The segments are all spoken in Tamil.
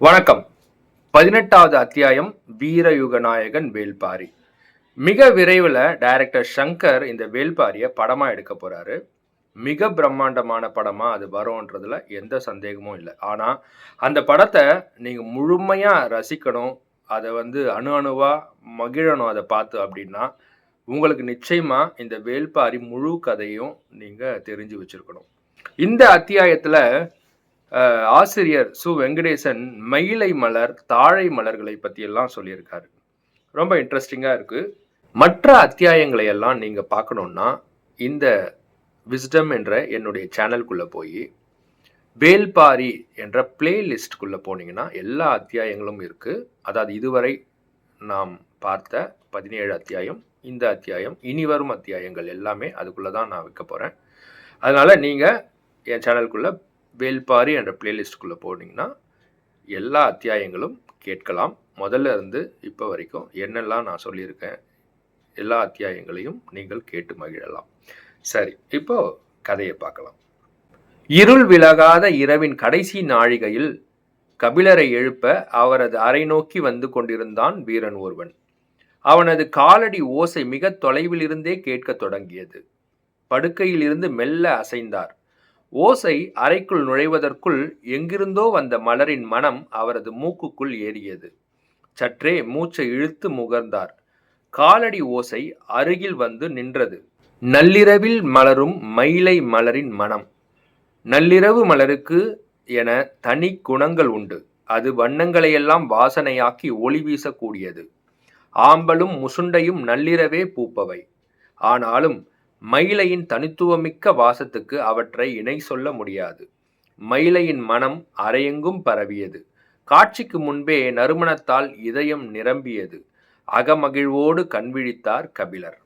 வணக்கம். பதினெட்டாவது அத்தியாயம் வீரயுக நாயகன் வேல்பாரி மிக விரைவில் டைரக்டர் சங்கர் இந்த வேல்பாரியை படமாக எடுக்க போகிறாரு மிக பிரம்மாண்டமான படமாக அது வரும்ன்றதுல எந்த சந்தேகமும் இல்லை. ஆனால் அந்த படத்தை நீங்கள் முழுமையாக ரசிக்கணும் அதை வந்து அணு அணுவாக மகிழணும் அதை பார்த்து அப்படின்னா உங்களுக்கு நிச்சயமாக இந்த வேல்பாரி முழு கதையும் நீங்கள் தெரிஞ்சு வச்சுருக்கணும். இந்த அத்தியாயத்தில் ஆசிரியர் சு. வெங்கடேசன் மயிலை மலர் தாழை மலர்களை பற்றியெல்லாம் சொல்லியிருக்காரு. ரொம்ப இன்ட்ரெஸ்டிங்காக இருக்குது மற்ற அத்தியாயங்களை எல்லாம் நீங்கள் பார்க்கணுன்னா இந்த விஸ்டம் என்ற என்னுடைய சேனலுக்குள்ளே போய் வேல்பாரி என்ற பிளேலிஸ்ட்குள்ளே போனீங்கன்னா எல்லா அத்தியாயங்களும் இருக்குது அதாவது இதுவரை நாம் பார்த்த பதினேழு அத்தியாயம் இந்த அத்தியாயம் இனி வரும் அத்தியாயங்கள் எல்லாமே அதுக்குள்ளே தான் நான் வைக்க போகிறேன் அதனால் நீங்கள் என் சேனலுக்குள்ளே வேல்பாரி என்ற பிளேலிஸ்ட்டுக்குள்ளே போனீங்கன்னா எல்லா அத்தியாயங்களும் கேட்கலாம். முதல்ல இருந்து இப்போ வரைக்கும் என்னெல்லாம் நான் சொல்லியிருக்கேன் எல்லா அத்தியாயங்களையும் நீங்கள் கேட்டு மகிழலாம். சரி இப்போ கதையை பார்க்கலாம். இருள் விலகாத இரவின் கடைசி நாழிகையில் கபிலரை எழுப்ப அவரது அறை நோக்கி வந்து கொண்டிருந்தான் வீரன் ஒருவன். அவனது காலடி ஓசை மிக தொலைவிலிருந்தே கேட்கத் தொடங்கியது. படுக்கையில் இருந்து மெல்ல அசைந்தார். ஓசை அறைக்குள் நுழைவதற்குள் எங்கிருந்தோ வந்த மலரின் மனம் அவரது மூக்குக்குள் ஏறியது. சற்றே மூச்சை இழுத்து முகர்ந்தார். காலடி ஓசை அருகில் வந்து நின்றது. நள்ளிரவில் மலரும் மயிலை மலரின் மனம். நள்ளிரவு மலருக்கு என தனி குணங்கள் உண்டு. அது வண்ணங்களையெல்லாம் வாசனையாக்கி ஒளி வீசக்கூடியது. ஆம்பலும் முசுண்டையும் நள்ளிரவே பூப்பவை. ஆனாலும் மயிலையின் தனித்துவமிக்க வாசத்துக்கு அவற்றை இணை சொல்ல முடியாது. மயிலையின் மனம் அரையெங்கும் பரவியது. காட்சிக்கு முன்பே நறுமணத்தால் இதயம் நிரம்பியது. அகமகிழ்வோடு கண்விழித்தார் கபிலர்.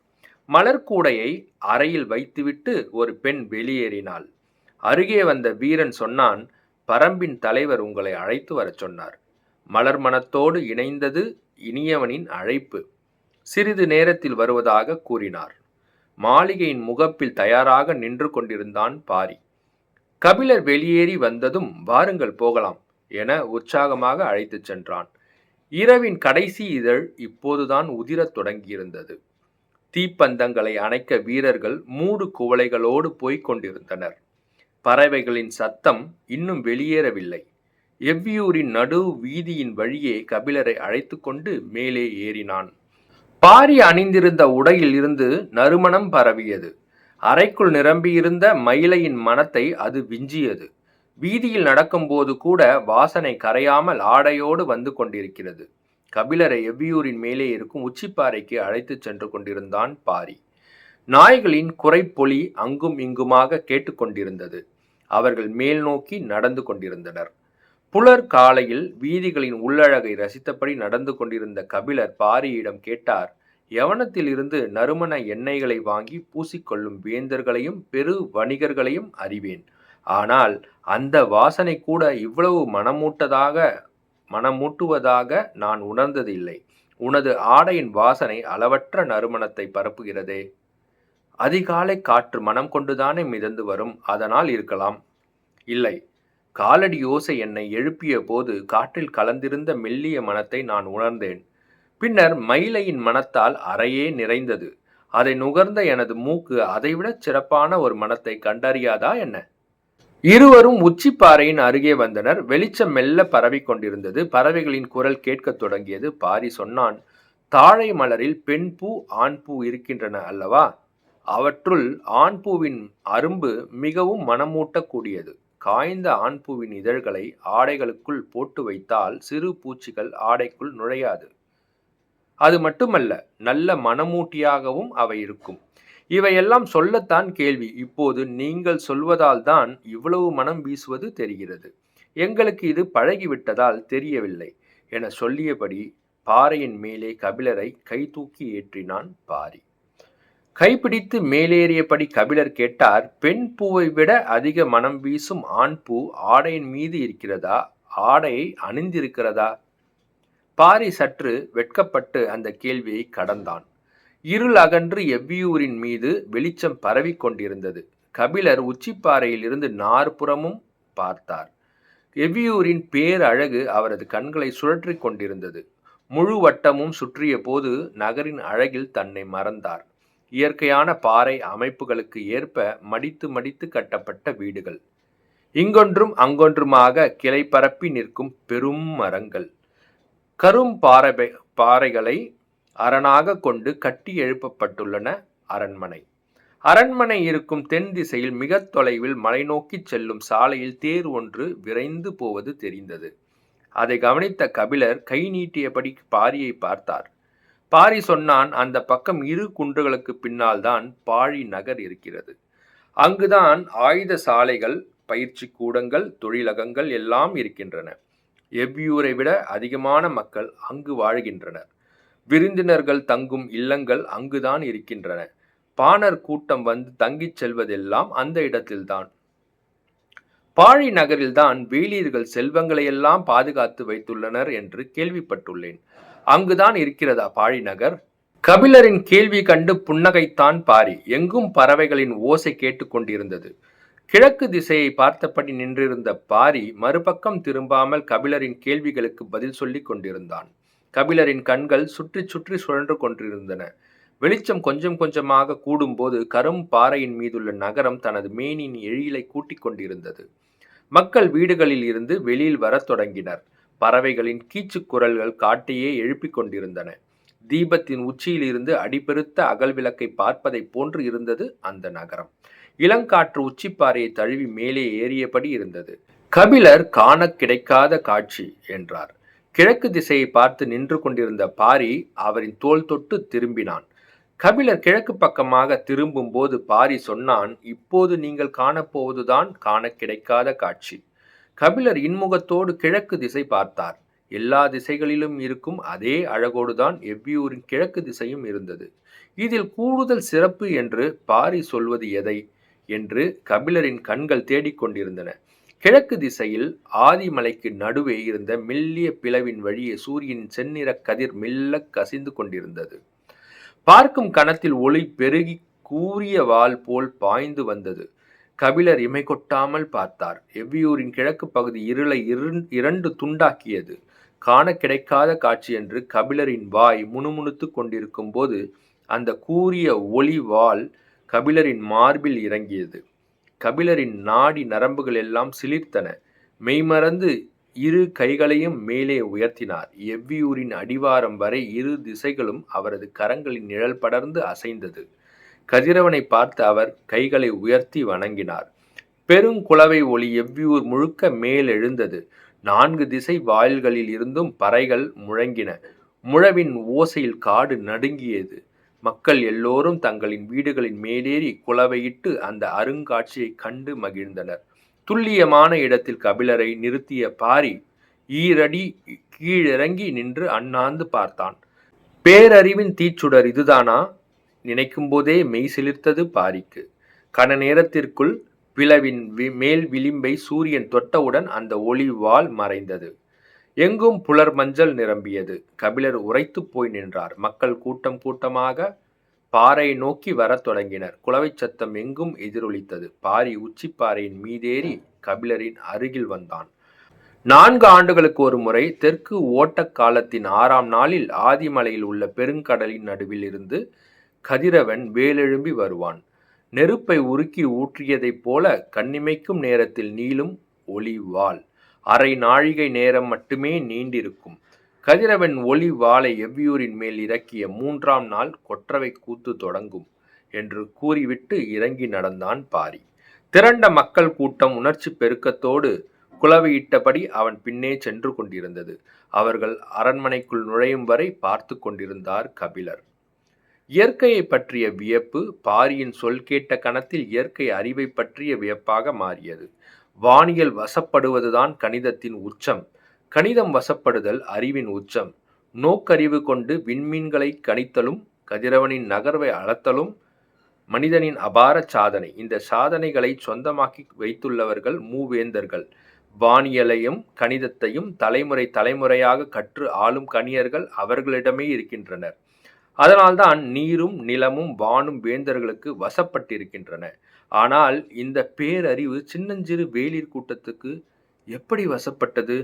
மலர்கூடையை அறையில் வைத்துவிட்டு ஒரு பெண் வெளியேறினாள். அருகே வந்த வீரன் சொன்னான் பரம்பின் தலைவர் உங்களை அழைத்து வரச் சொன்னார். மலர் மனத்தோடு இணைந்தது இனியவனின் அழைப்பு. சிறிது நேரத்தில் வருவதாக கூறினார். மாளிகையின் முகப்பில் தயாராக நின்று கொண்டிருந்தான் பாரி. கபிலர் வெளியேறி வந்ததும் வாருங்கள் போகலாம் என உற்சாகமாக அழைத்துச் சென்றான். இரவின் கடைசி இதழ் இப்போதுதான் உதிரத் தொடங்கியிருந்தது. தீப்பந்தங்களை அணைக்க வீரர்கள் மூடு குவளைகளோடு போய்க் கொண்டிருந்தனர். பறவைகளின் சத்தம் இன்னும் வெளியேறவில்லை. எவ்வியூரின் நடு வீதியின் வழியே கபிலரை அழைத்து கொண்டு மேலே ஏறினான். பாரி அணிந்திருந்த உடையில் இருந்து நறுமணம் பரவியது. அறைக்குள் நிரம்பியிருந்த மயிலையின் மனத்தை அது விஞ்சியது. வீதியில் நடக்கும்போது கூட வாசனை கரையாமல் ஆடையோடு வந்து கொண்டிருக்கிறது. கபிலரை எவ்வியூரின் மேலே இருக்கும் உச்சிப்பாறைக்கு அழைத்துச் சென்று கொண்டிருந்தான் பாரி. நாய்களின் குறைப்பொலி அங்கும் இங்குமாக கேட்டுக்கொண்டிருந்தது அவர்கள் மேல் நோக்கி நடந்து கொண்டிருந்தனர். புலர் காலையில் வீதிகளின் உள்ளழகை ரசித்தபடி நடந்து கொண்டிருந்த கபிலர் பாரியிடம் கேட்டார் யவனத்தில் இருந்து நறுமண எண்ணெய்களை வாங்கி பூசிக்கொள்ளும் வேந்தர்களையும் பெரு வணிகர்களையும் அறிவேன். ஆனால் அந்த வாசனை கூட இவ்வளவு மனமூட்டதாக மனமூட்டுவதாக நான் உணர்ந்ததில்லை. உனது ஆடையின் வாசனை அளவற்ற நறுமணத்தை பரப்புகிறதே. அதிகாலை காற்று மனம் கொண்டுதானே மிதந்து வரும். அதனால் இருக்கலாம். இல்லை. காலடி ஓசை என்னை எழுப்பிய போது காற்றில் கலந்திருந்த மெல்லிய மனத்தை நான் உணர்ந்தேன். பின்னர் மயிலையின் மனத்தால் அறையே நிறைந்தது. அதை நுகர்ந்த எனது மூக்கு அதைவிட சிறப்பான ஒரு மனத்தை கண்டறியாதா என்ன? இருவரும் உச்சிப்பாறையின் அருகே வந்தனர். வெளிச்சம் மெல்ல பரவிக் கொண்டிருந்தது. பறவைகளின் குரல் கேட்கத் தொடங்கியது. பாரி சொன்னான் தாழை மலரில் பெண் பூ ஆண் பூ இருக்கின்றன அல்லவா? அவற்றுள் ஆண் பூவின் அரும்பு மிகவும் மனமூட்டக்கூடியது. காய்ந்த ஆண்பூவின் இதழ்களை ஆடைகளுக்குள் போட்டு வைத்தால் சிறு பூச்சிகள் ஆடைக்குள் நுழையாது. அது மட்டுமல்ல நல்ல மனமூட்டியாகவும் அவை இருக்கும். இவையெல்லாம் சொல்லத்தான் கேள்வி. இப்போது நீங்கள் சொல்வதால் தான் இவ்வளவு மனம் வீசுவது தெரிகிறது. எங்களுக்கு இது பழகிவிட்டதால் தெரியவில்லை என சொல்லியபடி பாறையின் மேலே கபிலரை கை தூக்கி ஏற்றினான் பாரி. கைப்பிடித்து மேலேறியபடி கபிலர் கேட்டார் பெண் பூவை விட அதிக மனம் வீசும் ஆண் பூ ஆடையின் மீது இருக்கிறதா? ஆடையை அணிந்திருக்கிறதா? பாரி சற்று வெட்கப்பட்டு அந்த கேள்வியை கடந்தான். இருள் அகன்று எவ்வியூரின் மீது வெளிச்சம் பரவிக் கொண்டிருந்தது. கபிலர் உச்சிப்பாறையிலிருந்து நாற்புறமும் பார்த்தார். எவ்வியூரின் பேரழகு அவரது கண்களை சுழற்றி கொண்டிருந்தது. முழு வட்டமும் சுற்றிய போது நகரின் அழகில் தன்னை மறந்தார். இயற்கையான பாறை அமைப்புகளுக்கு ஏற்ப மடித்து மடித்து கட்டப்பட்ட வீடுகள். இங்கொன்றும் அங்கொன்றுமாக கிளை பரப்பி நிற்கும் பெரும் மரங்கள். கரும் பாறை பாறைகளை அரணாக கொண்டு கட்டி எழுப்பப்பட்டுள்ளன அரண்மனை. அரண்மனை இருக்கும் தென் திசையில் மிக தொலைவில் மலை நோக்கி செல்லும் சாலையில் தேர் ஒன்று விரைந்து போவது தெரிந்தது. அதை கவனித்த கபிலர் கை நீட்டியபடி பாரியை பார்த்தார். பாரி சொன்னான் அந்த பக்கம் இரு குன்றுகளுக்கு பின்னால் தான் பாழி நகர் இருக்கிறது. அங்குதான் ஆயுத சாலைகள் பயிற்சி கூடங்கள் தொழிலகங்கள் எல்லாம் இருக்கின்றன. எவ்வியூரை விட அதிகமான மக்கள் அங்கு வாழ்கின்றனர். விருந்தினர்கள் தங்கும் இல்லங்கள் அங்குதான் இருக்கின்றன. பாணர் கூட்டம் வந்து தங்கிச் செல்வதெல்லாம் அந்த இடத்தில்தான். பாழி நகரில்தான் வேலியர்கள் செல்வங்களையெல்லாம் பாதுகாத்து வைத்துள்ளனர் என்று கேள்விப்பட்டுள்ளேன். அங்குதான் இருக்கிறதா பாழி நகர்? கபிலரின் கேள்வி கண்டு புன்னகைத்தான் பாரி. எங்கும் பறவைகளின் ஓசை கேட்டுக்கொண்டிருந்தது கிழக்கு திசையை பார்த்தபடி நின்றிருந்த பாரி மறுபக்கம் திரும்பாமல் கபிலரின் கேள்விகளுக்கு பதில் சொல்லிக் கொண்டிருந்தான். கபிலரின் கண்கள் சுற்றி சுற்றி சுழன்று கொண்டிருந்தன. வெளிச்சம் கொஞ்சம் கொஞ்சமாக கூடும்போது கரும் பாறையின் மீதுள்ள நகரம் தனது மேனின் எழிலை கூட்டிக் கொண்டிருந்தது. மக்கள் வீடுகளில் இருந்து வெளியில் வரத் தொடங்கினர். பறவைகளின் கீச்சு குரல்கள் காட்டையே எழுப்பிக் கொண்டிருந்தன. தீபத்தின் உச்சியிலிருந்து அடிபெருத்த அகல் விளக்கை பார்ப்பதைப் போன்று இருந்தது அந்த நகரம். இளங்காற்று உச்சிப்பாறையை தழுவி மேலே ஏறியபடி இருந்தது. கபிலர் காண கிடைக்காத காட்சி என்றார். கிழக்கு திசையை பார்த்து நின்று கொண்டிருந்த பாரி அவரின் தோல் தொட்டு திரும்பினான். கபிலர் கிழக்கு பக்கமாக திரும்பும் போது பாரி சொன்னான் இப்போது நீங்கள் காணப்போவதுதான் காண கிடைக்காத காட்சி. கபிலர் இன்முகத்தோடு கிழக்கு திசை பார்த்தார். எல்லா திசைகளிலும் இருக்கும் அதே அழகோடுதான் எவ்வியூரின் கிழக்கு திசையும் இருந்தது. இதில் கூடுதல் சிறப்பு என்று பாரி சொல்வது எதை என்று கபிலரின் கண்கள் தேடிக்கொண்டிருந்தன கிழக்கு திசையில் ஆதிமலைக்கு நடுவே இருந்த மெல்லிய பிளவின் வழியே சூரியனின் செந்நிற கதிர் மெல்ல கசிந்து கொண்டிருந்தது. பார்க்கும் கணத்தில் ஒளி பெருகி கூறிய வால் போல் பாய்ந்து வந்தது. கபிலர் இமை கொட்டாமல் பார்த்தார். எவ்வியூரின் கிழக்கு பகுதி இருளை இரண்டு துண்டாக்கியது. காண கிடைக்காத காட்சி என்று கபிலரின் வாய் முணுமுணுத்து கொண்டிருக்கும் போது அந்த கூறிய ஒளி வால் கபிலரின் மார்பில் இறங்கியது. கபிலரின் நாடி நரம்புகள் எல்லாம் சிலிர்த்தன. மெய்மறந்து இரு கைகளையும் மேலே உயர்த்தினார். எவ்வியூரின் அடிவாரம் வரை இரு திசைகளும் அவரது கரங்களின் நிழல் படர்ந்து அசைந்தது. கதிரவனை பார்த்து அவர் கைகளை உயர்த்தி வணங்கினார். பெருங்குளவை ஒளி எவ்வியூர் முழுக்க மேலெழுந்தது நான்கு திசை வாயில்களில் இருந்தும் பறைகள் முழங்கின. முழவின் ஓசையில் காடு நடுங்கியது. மக்கள் எல்லோரும் தங்களின் வீடுகளின் மேலேறி குளவையிட்டு அந்த அருங்காட்சியை கண்டு மகிழ்ந்தனர். துல்லியமான இடத்தில் கபிலரை நிறுத்திய பாரி ஈரடி கீழிறங்கி நின்று அண்ணாந்து பார்த்தான். பேரறிவின் தீச்சுடர் இதுதானா? நினைக்கும் போதே மெய் சிலிர்த்தது பாரிக்கு. கன நேரத்திற்குள் பிளவின் மேல் விளிம்பை சூரியன் தொட்டவுடன் அந்த ஒளி வால் மறைந்தது. எங்கும் புலர் மஞ்சள் நிரம்பியது. கபிலர் உரைத்து போய் நின்றார். மக்கள் கூட்டம் கூட்டமாக பாறை நோக்கி வரத் தொடங்கினர். குளவை சத்தம் எங்கும் எதிரொலித்தது. பாரி உச்சிப்பாறையின் மீதேறி கபிலரின் அருகில் வந்தான். நான்கு ஆண்டுகளுக்கு ஒரு முறை தெற்கு ஓட்டக் காலத்தின் ஆறாம் நாளில் ஆதிமலையில் உள்ள பெருங்கடலின் நடுவில் இருந்து கதிரவன் வேலெழும்பி வருவான். நெருப்பை உருக்கி ஊற்றியதைப் போல கண்ணிமைக்கும் நேரத்தில் நீளும் ஒளிவாள் அரை நாழிகை நேரம் மட்டுமே நீண்டிருக்கும். கதிரவன் ஒளி வாளை எவ்வியூரின் மேல் இறக்கிய மூன்றாம் நாள் கொற்றவை கூத்து தொடங்கும் என்று கூறிவிட்டு இறங்கி நடந்தான் பாரி. திரண்ட மக்கள் கூட்டம் உணர்ச்சி பெருக்கத்தோடு குளவையிட்டபடி அவன் பின்னே சென்று கொண்டிருந்தது. அவர்கள் அரண்மனைக்குள் நுழையும் வரை பார்த்து கொண்டிருந்தார் கபிலர். இயற்கையை பற்றிய வியப்பு பாரியின் சொல் கேட்ட கணத்தில் இயற்கை அறிவை பற்றிய வியப்பாக மாறியது. வானியல் வசப்படுவதுதான் கணிதத்தின் உச்சம். கணிதம் வசப்படுதல் அறிவின் உச்சம். நோக்கறிவு கொண்டு விண்மீன்களை கணித்தலும் கதிரவனின் நகர்வை அளத்தலும் மனிதனின் அபார சாதனை. இந்த சாதனைகளை சொந்தமாக்கி வைத்துள்ளவர்கள் மூவேந்தர்கள். வானியலையும் கணிதத்தையும் தலைமுறை தலைமுறையாக கற்று ஆளும் கணியர்கள் அவர்களிடமே இருக்கின்றனர். அதனால்தான் நீரும் நிலமும் வானும் வேந்தர்களுக்கு வசப்பட்டிருக்கின்றன. ஆனால் இந்த பேரறிவு சின்னஞ்சிறு வேலிர் கூட்டத்துக்கு எப்படி வசப்பட்டது?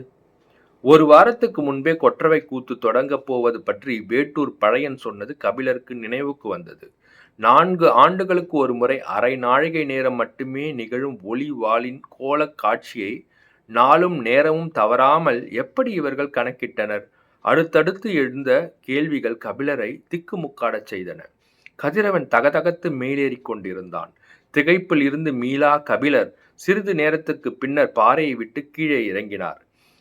ஒரு வாரத்துக்கு முன்பே கொற்றவை கூத்து தொடங்கப் போவது பற்றி வேட்டூர் பழையன் சொன்னது கபிலருக்கு நினைவுக்கு வந்தது. நான்கு ஆண்டுகளுக்கு ஒரு முறை அரை நாழிகை நேரம் மட்டுமே நிகழும் ஒளி வாளின் கோலக் காட்சியை நாளும் நேரமும் தவறாமல் எப்படி இவர்கள் கணக்கிட்டனர்? அடுத்தடுத்து எழுந்த கேள்விகள் கபிலரை திக்குமுக்காடச் செய்தன. கதிரவன் தகதகத்து மேலேறி கொண்டிருந்தான். திகைப்பில் இருந்து மீளா கபிலர் சிறிது நேரத்துக்கு பின்னர் பாறையை விட்டு கீழே இறங்கினார்.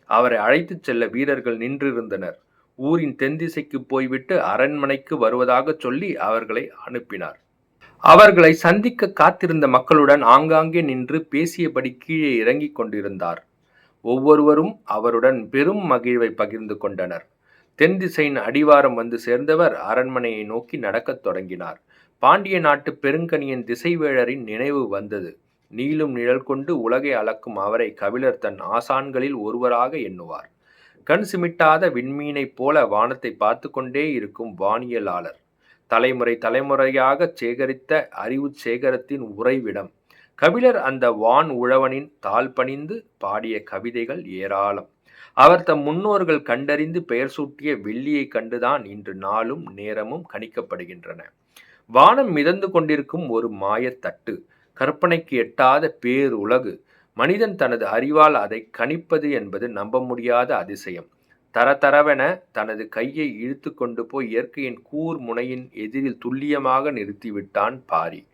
அவரை அழைத்துச் செல்ல வீரர்கள் நின்றிருந்தனர். ஊரின் தென்திசைக்கு போய்விட்டு அரண்மனைக்கு வருவதாகச் சொல்லி அவர்களை அனுப்பினார். அவர்களை சந்திக்க காத்திருந்த மக்களுடன் ஆங்காங்கே நின்று பேசியபடி கீழே இறங்கிக் கொண்டிருந்தார். ஒவ்வொருவரும் அவருடன் பெரும் மகிழ்வை பகிர்ந்து கொண்டனர். தென் திசையின் அடிவாரம் வந்து சேர்ந்தவர் அரண்மனையை நோக்கி நடக்கத் தொடங்கினார். பாண்டிய நாட்டு பெருங்கனியின் திசைவேழரின் நினைவு வந்தது. நீளும் நிழல் கொண்டு உலகை அளக்கும் அவரை கபிலர் தன் ஆசான்களில் ஒருவராக எண்ணுவார். கண் சிமிட்டாத விண்மீனைப் போல வானத்தை பார்த்து கொண்டே இருக்கும் வானியலாளர். தலைமுறை தலைமுறையாக சேகரித்த அறிவு சேகரத்தின் உறைவிடம். கபிலர் அந்த வான் உழவனின் தாழ் பணிந்து பாடிய கவிதைகள் ஏராளம். அவர் தம் முன்னோர்கள் கண்டறிந்து பெயர் சூட்டிய வெள்ளியை கண்டுதான் இன்று நாளும் நேரமும் கணிக்கப்படுகின்றன. வானம் மிதந்து கொண்டிருக்கும் ஒரு மாயத்தட்டு. கற்பனைக்கு எட்டாத பேருலகு மனிதன் தனது அறிவால் அதை கணிப்பது என்பது நம்ப முடியாத அதிசயம். தரதரவென தனது கையை இழுத்து கொண்டு போய் இயற்கையின் கூர் முனையின் எதிரில் துல்லியமாக நிறுத்திவிட்டான் பாரி.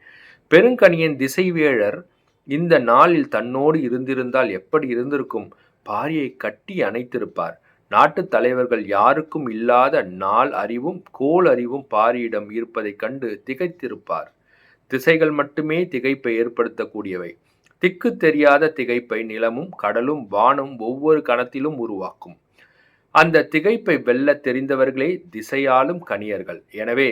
பெருங்கனியின் திசைவேழர் இந்த நாளில் தன்னோடு இருந்திருந்தால் எப்படி இருந்திருக்கும்? பாரியை கட்டி அணைத்திருப்பார். நாட்டுத் தலைவர்கள் யாருக்கும் இல்லாத நாள் அறிவும் கோல் அறிவும் பாரியிடம் இருப்பதைக் கண்டு திகைத்திருப்பார். திசைகள் மட்டுமே திகைப்பை ஏற்படுத்தக்கூடியவை. திக்கு தெரியாத திகைப்பை நிலமும் கடலும் வானும் ஒவ்வொரு கணத்திலும் உருவாக்கும். அந்த திகைப்பை வெல்ல தெரிந்தவர்களே திசையாலும் கணியர்கள் எனவே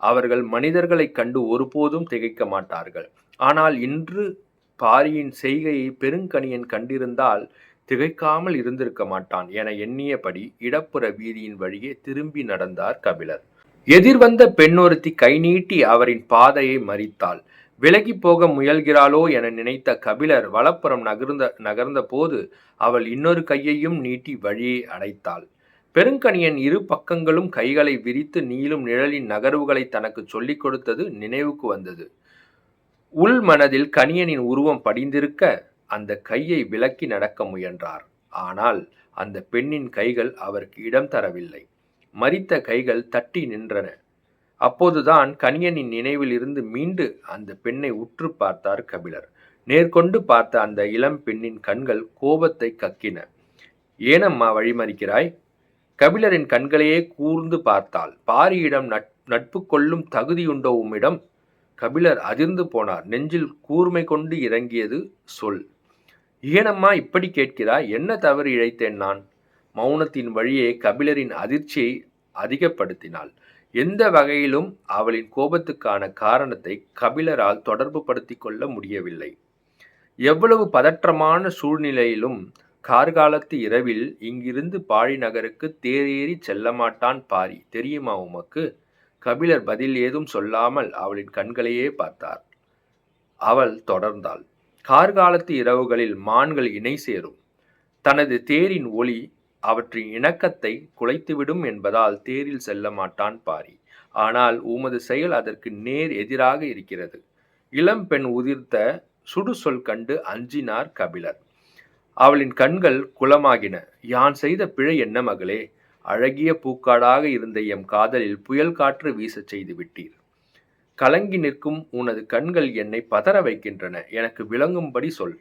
அவர்கள் மனிதர்களைக் கண்டு ஒருபோதும் திகைக்க மாட்டார்கள். ஆனால் இன்று பாரியின் செய்கையை பெருங்கணியன் கண்டிருந்தால் திகைக்காமல் இருந்திருக்க மாட்டான் என எண்ணியபடி இடப்புற வீதியின் வழியே திரும்பி நடந்தார் கபிலர். எதிர்வந்த பெண்ணொருத்தி கை நீட்டி அவரின் பாதையை மறித்தாள். விலகி போக முயல்கிறாளோ என நினைத்த கபிலர் வலப்புறம் நகர்ந்த நகர்ந்த போது அவள் இன்னொரு கையையும் நீட்டி வழியை அடைத்தாள். பெருங்கணியன் இரு பக்கங்களும் கைகளை விரித்து நீளும் நிழலின் நகர்வுகளை தனக்கு சொல்லிக் கொடுத்தது நினைவுக்கு வந்தது. உள் மனதில் கணியனின் உருவம் படிந்திருக்க அந்த கையை விலக்கி நடக்க முயன்றார். ஆனால் அந்த பெண்ணின் கைகள் அவருக்கு இடம் தரவில்லை. மறித்த கைகள் தட்டி நின்றன. அப்போதுதான் கணியனின் நினைவில் இருந்து மீண்டு அந்த பெண்ணை உற்று பார்த்தார் கபிலர். நேர்கொண்டு பார்த்த அந்த இளம் பெண்ணின் கண்கள் கோபத்தை கக்கின. ஏனம்மா வழிமறிக்கிறாய்? கபிலரின் கண்களையே கூர்ந்து பார்த்தாள். பாரியிடம் நட் நட்பு கொள்ளும் தகுதியுண்டோ உம்மிடம்? கபிலர் அதிர்ந்து போனார். நெஞ்சில் கூர்மை கொண்டு இறங்கியது சொல். ஏனம்மா இப்படி கேட்கிறாய்? என்ன தவறு இழைத்தேன் நான்? மௌனத்தின் வழியே கபிலரின் அதிர்ச்சியை அதிகப்படுத்தினாள். எந்த வகையிலும் அவளின் கோபத்துக்கான காரணத்தை கபிலரால் தொடர்பு படுத்தி கொள்ள முடியவில்லை. எவ்வளவு பதற்றமான சூழ்நிலையிலும் கார்காலத்து இரவில் இங்கிருந்து பாழி நகருக்கு தேரேறி செல்ல மாட்டான் பாரி. தெரியுமா உமக்கு? கபிலர் பதில் ஏதும் சொல்லாமல் அவளின் கண்களையே பார்த்தார். அவள் தொடர்ந்தாள். கார்காலத்து இரவுகளில் மான்கள் இணை சேரும். தனது தேரின் ஒளி அவற்றின் இணக்கத்தை குலைத்துவிடும் என்பதால் தேரில் செல்ல மாட்டான் பாரி. ஆனால் உமது செயல் அதற்கு நேர் எதிராக இருக்கிறது. இளம் பெண் உதிர்த்த சுடு சொல் கண்டு அஞ்சினார் கபிலர். அவளின் கண்கள் குளமாகின. யான் செய்த பிழை என்ன மகளே? அழகிய பூக்காடாக இருந்த எம் காதலில் புயல் காற்று வீசச் செய்து விட்டீர். கலங்கி நிற்கும் உனது கண்கள் என்னை பதற வைக்கின்றன. எனக்கு விளங்கும்படி சொல்.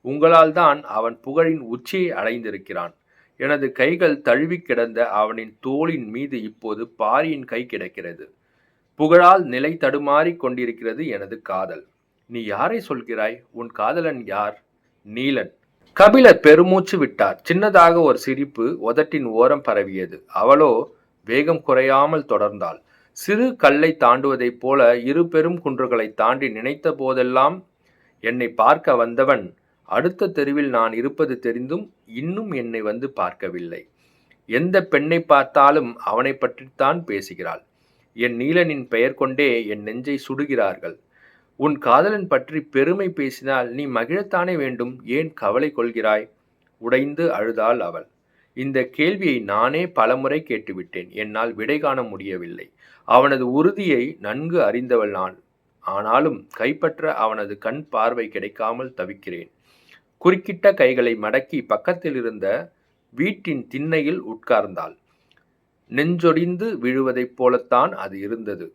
உங்களால் தான் அவன் புகழின் உச்சியை அடைந்திருக்கிறான். எனது கைகள் தழுவி கிடந்த அவனின் தோளின் மீது இப்போது பாரியின் கை கிடக்கிறது. புகழால் நிலை தடுமாறிக் கொண்டிருக்கிறது எனது காதல். நீ யாரை சொல்கிறாய்? உன் காதலன் யார்? நீலன். கபிலர் பெருமூச்சு விட்டார். சின்னதாக ஒரு சிரிப்பு உதட்டின் ஓரம் பரவியது. அவளோ வேகம் குறையாமல் தொடர்ந்தாள். சிறு கல்லை தாண்டுவதைப் போல இரு பெரும் குன்றுகளை தாண்டி நினைத்த போதெல்லாம் என்னை பார்க்க வந்தவன் அடுத்த தெருவில் நான் இருப்பது தெரிந்தும் இன்னும் என்னை வந்து பார்க்கவில்லை. எந்த பெண்ணை பார்த்தாலும் அவனை பற்றித்தான் பேசுகிறாள். என் நீலனின் பெயர் கொண்டே என் நெஞ்சை சுடுகிறார்கள். உன் காதலன் பற்றி பெருமை பேசினால் நீ மகிழத்தானே வேண்டும் ஏன் கவலை கொள்கிறாய்? உடைந்து அழுதாள் அவள். இந்த கேள்வியை நானே பலமுறை கேட்டுவிட்டேன். என்னால் விடை காண முடியவில்லை. அவனது உறுதியை நன்கு அறிந்தவள் நான். ஆனாலும் கைப்பற்ற அவனது கண் பார்வை கிடைக்காமல் தவிக்கிறேன். குறுக்கிட்ட கைகளை மடக்கி பக்கத்தில் இருந்த வீட்டின் திண்ணையில் உட்கார்ந்தாள். நெஞ்சொடிந்து விழுவதைப் போலத்தான் அது இருந்தது.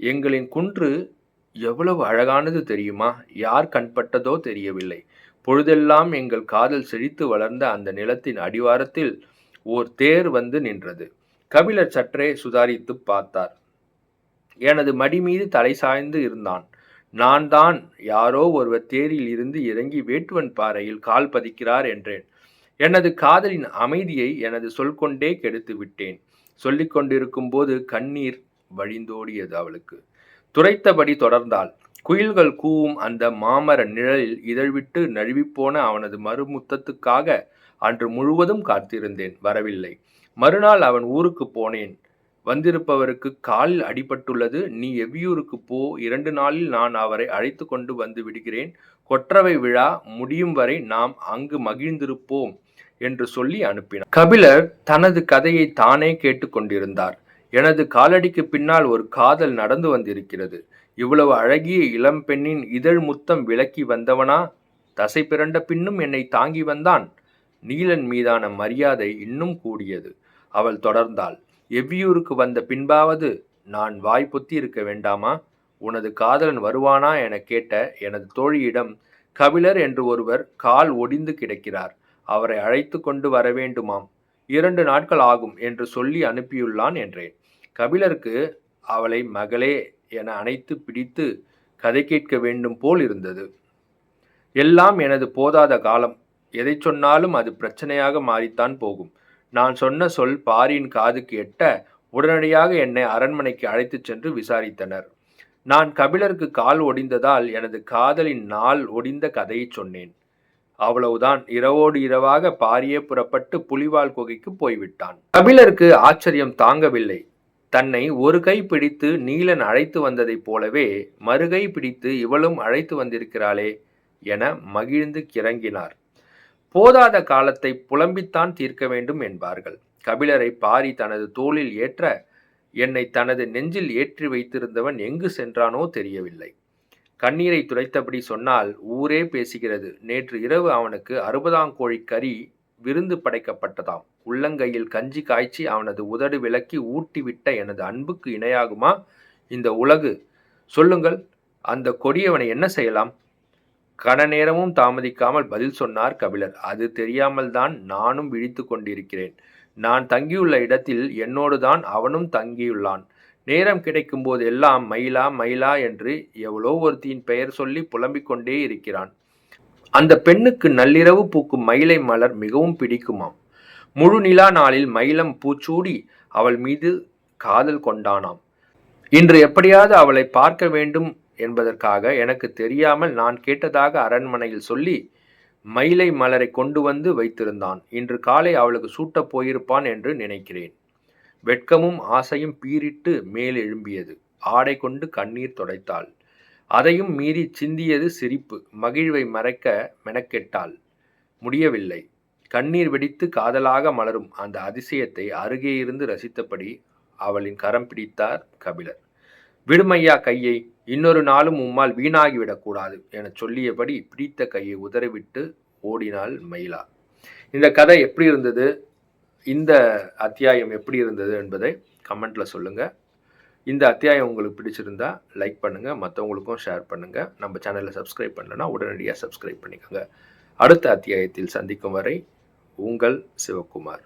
எங்களின் குன்று எவ்வளவு அழகானது தெரியுமா? யார் கண்பட்டதோ தெரியவில்லை. பொழுதெல்லாம் எங்கள் காதல் செழித்து வளர்ந்த அந்த நிலத்தின் அடிவாரத்தில் ஓர் தேர் வந்து நின்றது. கபிலர் சற்றே சுதாரித்து பார்த்தார். எனது மடி மீது தலை சாய்ந்து இருந்தான். நான் தான் யாரோ ஒருவர் தேரில் இருந்து இறங்கி வேட்டுவன் பாறையில் கால் பதிக்கிறார் என்றேன். எனது காதலின் அமைதியை எனது சொல் கொண்டே கெடுத்து விட்டேன். சொல்லிக்கொண்டிருக்கும் போது கண்ணீர் வழிந்தோடியது அவளுக்கு. துரைத்தபடி தொடர்ந்தாள். குயில்கள் கூவும் அந்த மாமர நிழலில் இதழ்விட்டு நழுவிப்போன அவனது மறுமுத்தத்துக்காக அன்று முழுவதும் காத்திருந்தேன். வரவில்லை. மறுநாள் அவன் ஊருக்கு போனேன். வந்திருப்பவருக்கு காலில் அடிபட்டுள்ளது. நீ எவ்வியூருக்கு போ. இரண்டு நாளில் நான் அவரை அழைத்து கொண்டு வந்து விடுகிறேன். கொற்றவை விழா முடியும் வரை நாம் அங்கு மகிழ்ந்திருப்போம் என்று சொல்லி அனுப்பினார். கபிலர் தனது கதையை தானே கேட்டுக்கொண்டிருந்தார் எனது காலடிக்கு பின்னால் ஒரு காதல் நடந்து வந்திருக்கிறது. இவ்வளவு அழகிய இளம் பெண்ணின் இதழ் முத்தம் விலக்கி வந்தவனா? தசை பிறண்ட பின்னும் என்னை தாங்கி வந்தான். நீலன் மீதான மரியாதை இன்னும் கூடியது. அவள் தொடர்ந்தாள். எவ்வியூருக்கு வந்த பின்பாவது நான் வாய் பொத்தி இருக்க வேண்டாமா? உனது காதலன் வருவானா? என கேட்ட எனது தோழியிடம் கபிலர் என்று ஒருவர் கால் ஒடிந்து கிடக்கிறார். அவரை அழைத்து கொண்டு வர வேண்டுமாம். இரண்டு நாட்கள் ஆகும் என்று சொல்லி அனுப்பியுள்ளான் என்றேன். கபிலருக்கு அவளை மகளே என அணைத்து பிடித்து கதை கேட்க வேண்டும் போல் இருந்தது. எல்லாம் எனது போதாத காலம். எதை சொன்னாலும் அது பிரச்சனையாக மாறித்தான் போகும். நான் சொன்ன சொல் பாரியின் காதுக்கு எட்ட உடனடியாக என்னை அரண்மனைக்கு அழைத்துச் சென்று விசாரித்தனர். நான் கபிலருக்கு கால் ஒடிந்ததால் எனது காதலின் நாள் ஒடிந்த கதையை சொன்னேன். அவ்வளவுதான். இரவோடு இரவாக பாரியே புறப்பட்டு புலிவால் குகைக்கு போய்விட்டான். கபிலருக்கு ஆச்சரியம் தாங்கவில்லை. தன்னை ஒரு கை பிடித்து நீலன் அழைத்து வந்ததைப் போலவே மறுகை பிடித்து இவளும் அழைத்து வந்திருக்கிறாளே என மகிழ்ந்து கிறங்கினார். போதாத காலத்தை புலம்பித்தான் தீர்க்க வேண்டும் என்பார்கள். கபிலரை பாரி தனது தோளில் ஏற்ற என்னை தனது நெஞ்சில் ஏற்றி வைத்திருந்தவன் எங்கு சென்றானோ தெரியவில்லை. கண்ணீரை துடைத்தபடி சொன்னால் ஊரே பேசுகிறது. நேற்று இரவு அவனுக்கு அறுபதாம் கோழி கறி விருந்து படைக்கப்பட்டதாம். உள்ளங்கையில் கஞ்சி காய்ச்சி அவனது உதடு விலக்கி ஊட்டிவிட்ட எனது அன்புக்கு இணையாகுமா? இந்த உலகு. சொல்லுங்கள் அந்த கொடியவனை என்ன செய்யலாம்? கன நேரமும் தாமதிக்காமல் பதில் சொன்னார் கபிலர். அது தெரியாமல் தான் நானும் விழித்து கொண்டிருக்கிறேன். நான் தங்கியுள்ள இடத்தில் என்னோடு தான் அவனும் தங்கியுள்ளான். நேரம் கிடைக்கும் போதெல்லாம் மயிலா மயிலா என்று எவ்வளோ ஒருத்தியின் பெயர் சொல்லி புலம்பிக் கொண்டே இருக்கிறான். அந்த பெண்ணுக்கு நள்ளிரவு பூக்கும் மயிலை மலர் மிகவும் பிடிக்குமாம். முழு நிலா நாளில் மயிலம் பூச்சூடி அவள் மீது காதல் கொண்டானாம். இன்று எப்படியாவது அவளை பார்க்க வேண்டும் என்பதற்காக எனக்கு தெரியாமல் நான் கேட்டதாக அரண்மனையில் சொல்லி மயிலை மலரை கொண்டு வந்து வைத்திருந்தான். இன்று காலை அவளுக்கு சூட்டப் போயிருப்பான் என்று நினைக்கிறேன். வெட்கமும் ஆசையும் பீரிட்டு மேல் எழும்பியது. ஆடை கொண்டு கண்ணீர் துடைத்தாள். அதையும் மீறி சிந்தியது சிரிப்பு. மகிழ்வை மறைக்க மெனக்கெட்டாள். முடியவில்லை. கண்ணீர் வெடித்து காதலாக மலரும் அந்த அதிசயத்தை அருகே இருந்து ரசித்தபடி அவளின் கரம் பிடித்தார் கபிலர். விடுமையா கையை? இன்னொரு நாளும் உம்மால் வீணாகிவிடக்கூடாது என சொல்லியபடி பிடித்த கையை உதறிவிட்டு ஓடினாள் மயிலா. இந்த கதை எப்படி இருந்தது? இந்த அத்தியாயம் எப்படி இருந்தது என்பதை கமெண்ட்ல சொல்லுங்க. இந்த அத்தியாயம் உங்களுக்கு பிடிச்சிருந்தா லைக் பண்ணுங்க. மற்றவங்களுக்கும் ஷேர் பண்ணுங்க. நம்ம சேனலை சப்ஸ்கிரைப் பண்ணலன்னா உடனடியாக சப்ஸ்கிரைப் பண்ணிக்கோங்க. அடுத்த அத்தியாயத்தில் சந்திக்கும் வரை உங்கள் சிவகுமார்.